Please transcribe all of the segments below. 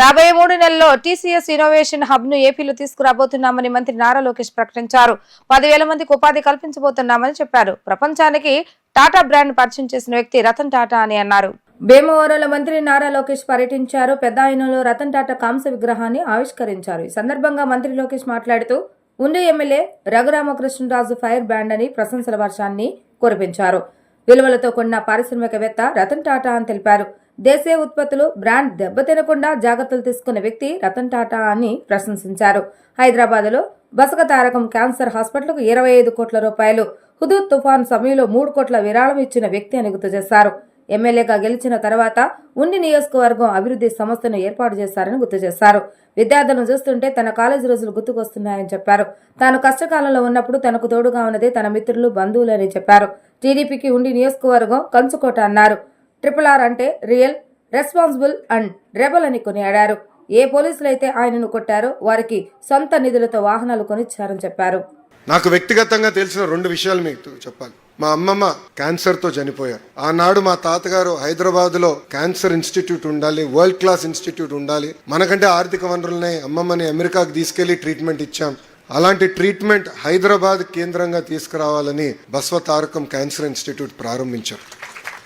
రాబోయే మూడు నెలల్లో టీసీఎస్ ఇన్నోవేషన్ హబ్ను ఏపీలో తీసుకురాబోతున్నామని మంత్రి నారా లోకేష్ ప్రకటించారు. పదివేల మందికి ఉపాధి కల్పించబోతున్నామని చెప్పారు. ప్రపంచానికి టాటా బ్రాండ్ పరిచయం చేసిన వ్యక్తి రతన్ టాటా అని అన్నారు. భీమవరంలో మంత్రి నారా లోకేష్ పర్యటించారు. పెద్ద ఆయనలో రతన్ టాటా కాంస్య విగ్రహాన్ని ఆవిష్కరించారు. ఈ సందర్భంగా మంత్రి లోకేష్ మాట్లాడుతూ ఉండి ఎమ్మెల్యే రఘురామకృష్ణరాజు ఫైర్ బ్యాండ్ అని ప్రశంసల వర్షాన్ని కురిపించారు. విలువలతో కూడిన పారిశ్రామికవేత్త రతన్ టాటా అని తెలిపారు. దేశీయ ఉత్పత్తులు బ్రాండ్ దెబ్బతినకుండా జాగ్రత్తలు తీసుకున్న వ్యక్తి రతన్ టాటా అని ప్రశంసించారు. హైదరాబాద్లో బసక తారకం క్యాన్సర్ హాస్పిటల్కు ఇరవై ఐదు కోట్ల రూపాయలు హుదూద్ తుఫాన్ సమయంలో మూడు కోట్ల విరాళం ఇచ్చిన వ్యక్తి అని గుర్తు చేశారు. ఎమ్మెల్యేగా గెలిచిన తర్వాత ఉండి నియోజకవర్గం అభివృద్ధి సంస్థను ఏర్పాటు చేశారని గుర్తు చేశారు. విద్యార్థులను చూస్తుంటే తన కాలేజీ రోజులు గుర్తుకొస్తున్నాయని చెప్పారు. తాను కష్టకాలంలో ఉన్నప్పుడు తనకు తోడుగా ఉన్నదే తన మిత్రులు బంధువులని చెప్పారు. టీడీపీకి ఉండి నియోజకవర్గం కంచుకోట అన్నారు. ట్రిపుల్ ఆర్ అంటే రియల్ రెస్పాన్సిబుల్ అండ్ రెబల్ అని కొనియాడారు. ఏ పోలీసులైతే ఆయనను కొట్టారో వారికి సొంత నిధులతో వాహనాలు కొనిచ్చారని చెప్పారు. నాకు వ్యక్తిగతంగా తెలిసిన రెండు విషయాలు మీకు చెప్పాలి. మా అమ్మమ్మ క్యాన్సర్తో చనిపోయారు. ఆనాడు మా తాతగారు హైదరాబాద్లో క్యాన్సర్ ఇన్స్టిట్యూట్ ఉండాలి వరల్డ్ క్లాస్ ఇన్స్టిట్యూట్ ఉండాలి. మనకంటే ఆర్థిక వనరులనే అమ్మమ్మని అమెరికాకు తీసుకెళ్ళి ట్రీట్మెంట్ ఇచ్చాం. అలాంటి ట్రీట్మెంట్ హైదరాబాద్ కేంద్రంగా తీసుకురావాలని బస్వ తారకం క్యాన్సర్ ఇన్స్టిట్యూట్ ప్రారంభించారు.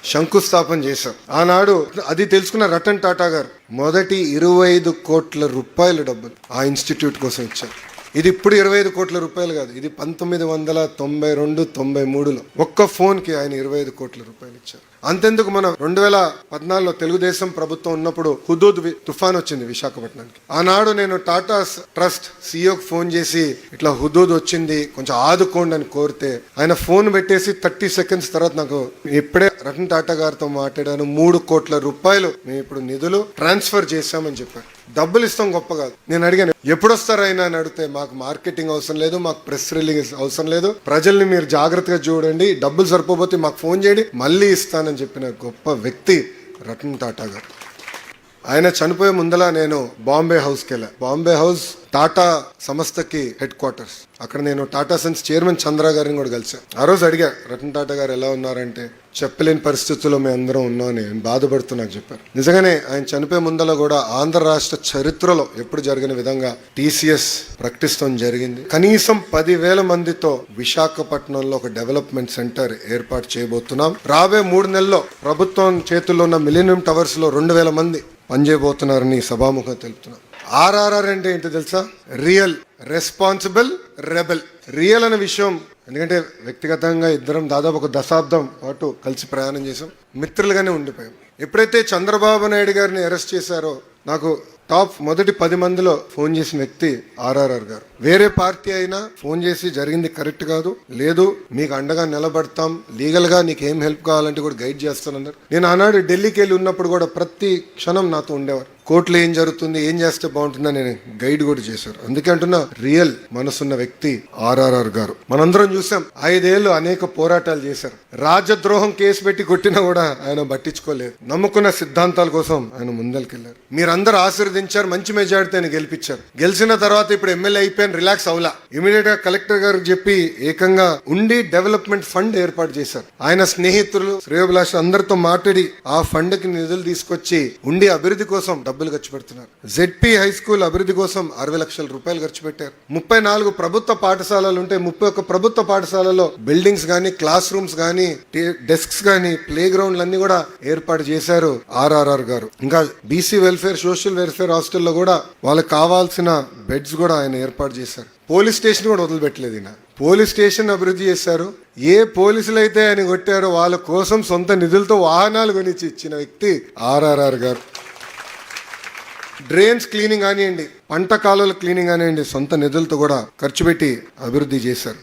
శంకుస్థాపన చేశాం. ఆనాడు అది తెలుసుకున్న రతన్ టాటా గారు మొదటి ఇరవై ఐదు కోట్ల రూపాయల డబ్బులు ఆ ఇన్స్టిట్యూట్ కోసం ఇచ్చారు. ఇది ఇప్పుడు ఇరవై ఐదు కోట్ల రూపాయలు కాదు ఇది పంతొమ్మిది వందల తొంభై రెండు తొంభై మూడులో ఒక్క ఫోన్కి ఆయన ఇరవై ఐదు కోట్ల రూపాయలు ఇచ్చారు. అంతెందుకు మనం రెండు వేల పద్నాలుగులో తెలుగుదేశం ప్రభుత్వం ఉన్నప్పుడు హుదూద్ తుఫాన్ వచ్చింది విశాఖపట్నానికి. ఆనాడు నేను టాటా ట్రస్ట్ సీఈఓకి ఫోన్ చేసి ఇట్లా హుదూద్ వచ్చింది కొంచెం ఆదుకోండి అని కోరితే ఆయన ఫోన్ పెట్టేసి థర్టీ సెకండ్స్ తర్వాత నాకు ఇప్పుడే రతన్ టాటా గారితో మాట్లాడాను మూడు కోట్ల రూపాయలు మేము ఇప్పుడు నిధులు ట్రాన్స్ఫర్ చేశామని చెప్పారు. డబ్బులు ఇస్తాం గొప్ప కాదు. నేను అడిగాను ఎప్పుడు వస్తారైనా అని అడిగితే మాకు మార్కెటింగ్ అవసరం లేదు మాకు ప్రెస్ రిలీజ్ అవసరం లేదు. ప్రజల్ని మీరు జాగ్రత్తగా చూడండి డబ్బులు సరిపోతే మాకు ఫోన్ చేయండి మళ్ళీ ఇస్తాను చెప్పిన గొప్ప వ్యక్తి రతన్ టాటా గారు. ఆయన చనిపోయే ముందల నేను బాంబే హౌస్కి వెళ్ళా. బాంబే హౌస్ టాటా సంస్థకి హెడ్ క్వార్టర్స్ అక్కడ నేను టాటా సన్స్ చైర్మన్ చంద్ర గారిని కూడా కలిసాను ఆ రోజు అడిగా రతన్ టాటా గారు ఎలా ఉన్నారంటే? చెప్పలేని పరిస్థితుల్లో మేము అందరం ఉన్నామని ఆయన బాధపడుతూ నాకు చెప్పారు. నిజంగానే ఆయన చనిపోయే ముందల కూడా ఆంధ్ర రాష్ట్ర చరిత్రలో ఎప్పుడు జరిగిన విధంగా టీసీఎస్ ప్రకటిస్తాం జరిగింది. కనీసం పదివేల మందితో విశాఖపట్నంలో ఒక డెవలప్మెంట్ సెంటర్ ఏర్పాటు చేయబోతున్నాం. రాబోయే మూడు నెలల్లో ప్రభుత్వం చేతుల్లో ఉన్న మిలీనియం టవర్స్లో రెండు వేల మంది పనిచేయబోతున్నారని సభాముఖం తెలుపుతున్నాం. ఆర్ఆర్ఆర్ అంటే ఏంటో తెలుసా? Real responsible rebel. రియల్ అనే విషయం ఎందుకంటే వ్యక్తిగతంగా ఇద్దరం దాదాపు ఒక దశాబ్దం పాటు కలిసి ప్రయాణం చేసాం మిత్రులుగానే ఉండిపోయాం. ఎప్పుడైతే చంద్రబాబు నాయుడు గారిని అరెస్ట్ చేశారో నాకు టాప్ మొదటి పది మందిలో ఫోన్ చేసిన వ్యక్తి ఆర్ఆర్ఆర్ గారు. వేరే పార్టీ అయినా ఫోన్ చేసి జరిగింది కరెక్ట్ కాదు. లేదు మీకు అండగా నిలబడతాం. లీగల్గా నీకు ఏం హెల్ప్ కావాలంటే కూడా గైడ్ చేస్తానన్నారు. నేను ఆనాడు ఢిల్లీకి వెళ్ళి ఉన్నప్పుడు కూడా ప్రతి క్షణం నాతో ఉండేవారు. కోర్టులో ఏం జరుగుతుంది ఏం చేస్తే బాగుంటుందని నేను గైడ్ కూడా చేశారు. అందుకే అంటున్నా రియల్ మనసున్న వ్యక్తి ఆర్ఆర్ఆర్ గారు. మనందరం చూసాం ఐదేళ్ళు అనేక పోరాటాలు చేశారు. రాజద్రోహం కేసు పెట్టి కొట్టినా కూడా ఆయన పట్టించుకోలేదు. నమ్ముకున్న సిద్ధాంతాల కోసం ఆయన ముందరికెళ్ళారు. మీరందరూ ఆశీర్వదించారు మంచి మెజార్టీ ఆయన గెలిపించారు. గెలిచిన తర్వాత ఇప్పుడు ఎమ్మెల్యే అయిపోయాను రిలాక్స్ అవలా. ఇమీడియట్గా కలెక్టర్ గారికి చెప్పి ఏకంగా ఉండి డెవలప్మెంట్ ఫండ్ ఏర్పాటు చేశారు. ఆయన స్నేహితులు శ్రేయోభిలాష అందరితో మాట్లాడి ఆ ఫండ్కి నిధులు తీసుకొచ్చి ఉండి అభివృద్ధి కోసం డబ్బులు ఖర్చు పెడుతున్నారు. జెడ్పీ హై స్కూల్ అభివృద్ధి కోసం అరవై లక్షల రూపాయలు ఖర్చు పెట్టారు. ముప్పై నాలుగు ప్రభుత్వ పాఠశాలలు ఉంటే ముప్పై ఒక్క ప్రభుత్వ పాఠశాలలో బిల్డింగ్స్ గానీ క్లాస్ రూమ్స్ గానీ డెస్క్స్ గానీ ప్లే గ్రౌండ్లు అన్ని కూడా ఏర్పాటు చేశారు ఆర్ఆర్ఆర్ గారు. ఇంకా బీసీ వెల్ఫేర్ సోషల్ వెల్ఫేర్ హాస్టల్లో కూడా వాళ్ళకి కావాల్సిన బెడ్స్ కూడా ఆయన ఏర్పాటు చేశారు. పోలీస్ స్టేషన్ కూడా వదిలిపెట్టలేదు ఈయన. పోలీస్ స్టేషన్ అభివృద్ధి చేశారు. ఏ పోలీసులు అయితే ఆయన కొట్టారో వాళ్ళ కోసం సొంత నిధులతో వాహనాలు కొనిచ్చి ఇచ్చిన వ్యక్తి ఆర్ఆర్ఆర్ గారు. డ్రైన్స్ క్లీనింగ్ కానివ్వండి పంట కాలువల క్లీనింగ్ కానివ్వండి సొంత నిధులతో కూడా ఖర్చు పెట్టి అభివృద్ధి చేశారు.